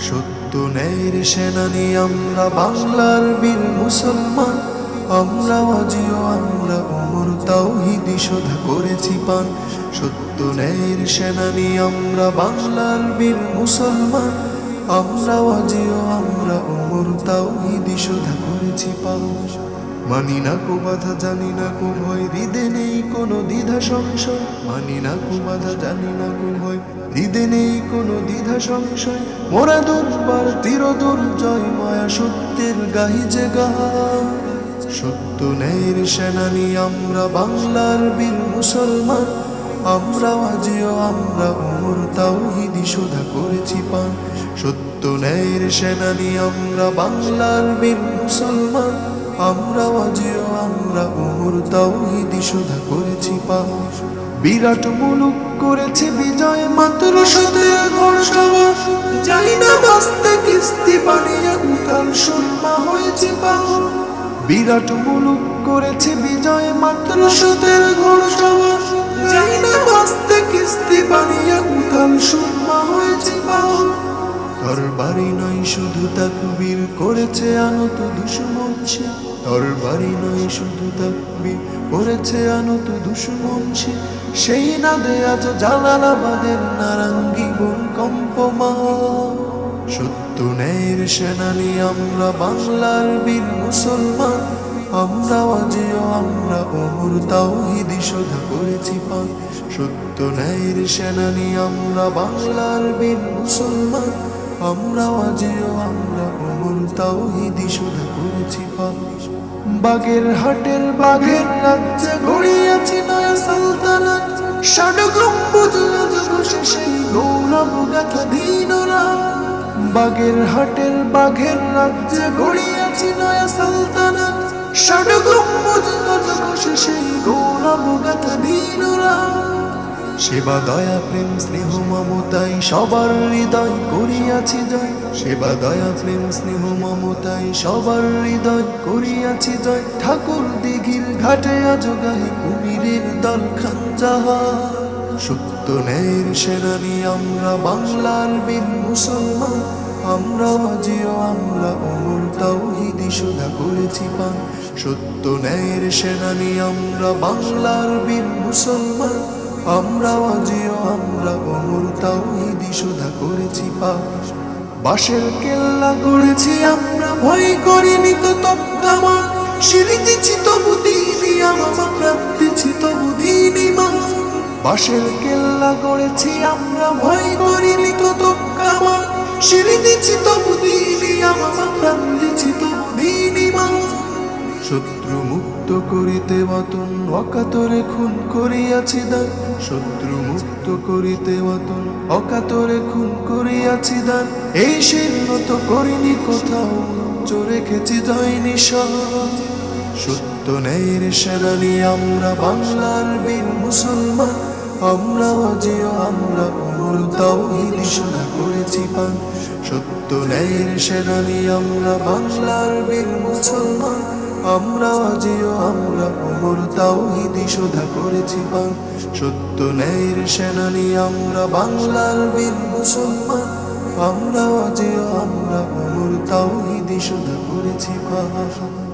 সত্য ন্যায়ের সেনানি, আমরা বাংলার বীর মুসলমান। আমরা অজিও আমরা অমর তাওহিদি শোধা করেছি পান। সত্য ন্যায়ের সেনানি, আমরা বাংলার বীর মুসলমান। আমরা অজিও আমরা অমর তাওহিদি শোধা করেছি পান। মানি না কো বাধা, জানি না কো ভয়, হৃদে নেই কোনো দ্বিধা, সংশয়। মানি না কো বাধা, জানি না কো ভয়, হৃদে নেই কোনো দ্বিধা, সংশয়। মোরা দুর্বার, তীর দুর্জয়, মায়া সত্যের গাহি যে সত্য ন্যায়ের সেনানি, আমরা বাংলার বীর মুসলমান। আমরা আজিও আমরা অমর, তাওহিদি শোধা করেছি পান। সত্য ন্যায়ের সেনানি, আমরা বাংলার বীর মুসলমান। আমরা আজিও আমরা অমর তাওহিদি শোধা করেছি পান বিরাট মুলুক করেছে বিজয়, মাত্র সাথে ঘোষাবার যাই না বাঁচতে কিস্তি বানিয়ে উতাল সুরমা হয়েছে পাওয়া বিরাট মুলুক করেছে বিজয়, মাত্র সুদের ঘোষণা যাই না বাঁচতে কিস্তি বানিয়ে তোর বাড়ি নয়, শুধু তাকবীর করেছে আনত দুশ্মন সে। তোর বাড়ি নয়, শুধু তাকবীর করেছে আনত দুশ্মন সে। সেই না দেয়া জালালাবাদের নারাঙ্গি বন কম্পমা সত্য ন্যায়ের সেনানি আমরা বাংলার বীর মুসলমান। আমরা আজিও আমরা অমর তাওহিদি শোধা করেছি পান। সত্য ন্যায়ের সেনানি আমরা বাংলার বীর মুসলমান। আমরা আজিও আমরা অমর তাওহিদি শোধা করেছি পান বাগের হাটের, বাঘের রাজ্যে গড়িয়াছি নয়া সালতানাত। ষাট গম্বুজ রাজবংশে সেই গৌরব গাথা দিনরা বাগের হাটের, বাঘের রাজ্যে গড়িয়াছি নয়া সালতানাত। ষাট গম্বুজ রাজবংশে সেই গৌরব গাথা দিনরা সেবা দয়া, প্রেম, স্নেহ, মমতাই সবার হৃদয় করিয়াছি জয়। সেবা দয়া, প্রেম, স্নেহ, মমতাই সবার হৃদয় করিয়াছি জয়। ঠাকুর দিঘির ঘাটে আজ কুমিরের দল খানজাহা সত্য ন্যায়ের সেনানি আমরা বাংলার বীর মুসলমান। আমরা আজিও আমরা অমর তাওহিদি শোধা করেছি পান। সত্য ন্যায়ের সেনানি আমরা বাংলার বীর মুসলমান। আমরা আজিও আমরা অমর তাওহিদি শোধা করেছি পাশ বাসের কেল্লা গড়েছি আমরা, ভয় করিনি তো তপ্তামা সিঁড়িতেছি তবু দিনি আমা প্রাপ্তিছি তবু দিনি মা। বাসের কেল্লা গড়েছি আমরা, ভয় করিনি তো তপ্তামা সিঁড়িতেছি তবু দিনি আমা প্রাপ্তিছি তবু দিনি মা। শত্রু মুক্ত করিতে বতন অকাতরে খুন করিয়াছি দান। শত্রু মুক্ত করিতে বতন অকাতরে খুন করিয়াছি দান। এই শীর্ণ তো করিনি কোথাও, উচ্চ রেখেছি নিশান সত্য ন্যায়ের সেনানি আমরা বাংলার বীর মুসলমান। আমরা আজিও আমরা অমর তাওহিদি করেছি পান। সত্য ন্যায়ের সেনানি আমরা বাংলার বীর মুসলমান। আমরা আজিও আমরা অমর তাওহিদি শোধা করেছি পান। সত্য ন্যায়ের সেনানি আমরা বাংলার বীর মুসলমান। আমরা আজিও আমরা অমর তাওহিদি শোধা করেছি পান।